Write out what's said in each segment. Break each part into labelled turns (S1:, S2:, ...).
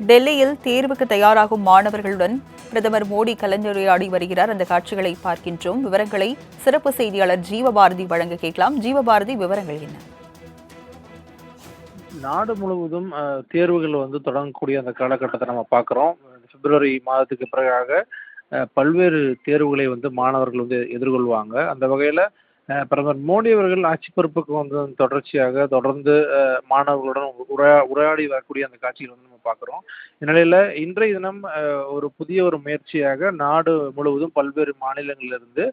S1: டெல்லியில் தேர்வுக்கு தயாராகும் மாணவர்களுடன் பிரதமர் மோடி கலந்துரையாடி வருகிறார். அந்த காட்சிகளை பார்க்கின்றோம். விவரங்களை சிறப்பு செய்தியாளர் ஜீவபாரதி வழங்க கேட்கலாம். ஜீவபாரதி விவரங்கள் என்ன?
S2: நாடு முழுவதும் அஹ், தேர்வுகள் வந்து தொடங்கக்கூடிய அந்த காலகட்டத்தை நம்ம பார்க்குறோம். பிப்ரவரி மாதத்துக்கு பிறகாக அஹ், பல்வேறு தேர்வுகளை வந்து மாணவர்கள் வந்து எதிர்கொள்வாங்க. அந்த வகையில் பிரதமர் மோடி அவர்கள் ஆட்சி பொறுப்புக்கு வந்ததன் தொடர்ச்சியாக தொடர்ந்து மாணவர்களுடன் உரையா உரையாடி வரக்கூடிய அந்த காட்சிகள் வந்து நம்ம பார்க்குறோம். இந்நிலையில் இன்றைய தினம் ஒரு புதிய ஒரு முயற்சியாக நாடு முழுவதும் பல்வேறு மாநிலங்களிலிருந்து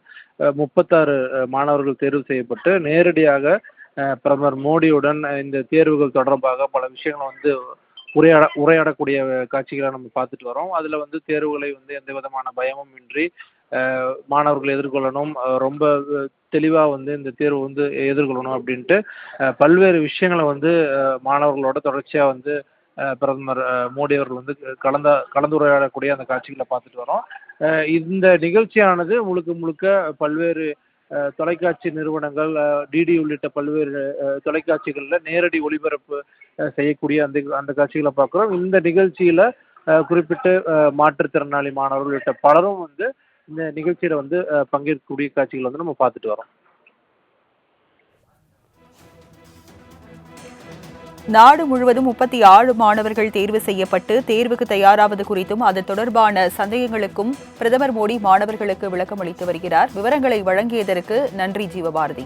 S2: முப்பத்தாறு மாணவர்கள் தேர்வு செய்யப்பட்டு நேரடியாக பிரதமர் மோடியுடன் இந்த தேர்வுகள் தொடர்பாக பல விஷயங்களை வந்து உரையாட உரையாடக்கூடிய காட்சிகளை நம்ம பார்த்துட்டு வரோம். அதில் வந்து தேர்வுகளை வந்து எந்த விதமான பயமும் இன்றி மாணவர்கள் எதிர்கொள்ளணும். ரொம்ப தெளிவாக வந்து இந்த தேர்வு வந்து எதிர்கொள்ளணும் அப்படின்ட்டு பல்வேறு விஷயங்களை வந்து மாணவர்களோட தொடர்ச்சியாக வந்து பிரதமர் மோடி அவர்கள் வந்து கலந்த கலந்துரையாடக்கூடிய அந்த காட்சிகளை பார்த்துட்டு வரோம். இந்த நிகழ்ச்சியானது முழுக்க முழுக்க பல்வேறு தொலைக்காட்சி நிறுவனங்கள் டிடி உள்ளிட்ட பல்வேறு தொலைக்காட்சிகளில் நேரடி ஒளிபரப்பு செய்யக்கூடிய அந்த அந்த காட்சிகளை பார்க்குறோம். இந்த நிகழ்ச்சியில் குறிப்பிட்டு மாற்றுத்திறனாளி மாணவர்கள் உள்ளிட்ட பலரும் வந்து இந்த நிகழ்ச்சியில் வந்து பங்கேற்கக்கூடிய காட்சிகள் வந்து நம்ம பார்த்துட்டு வரோம்.
S1: நாடு முழுவதும் முப்பத்தி ஆறு மாணவர்கள் தேர்வு செய்யப்பட்டு தேர்வுக்கு தயாராவது குறித்தும் அது தொடர்பான சந்தேகங்களுக்கும் பிரதமர் மோடி மாணவர்களுக்கு விளக்கம் அளித்து வருகிறார். விவரங்களை வழங்கியதற்கு நன்றி ஜீவபாரதி.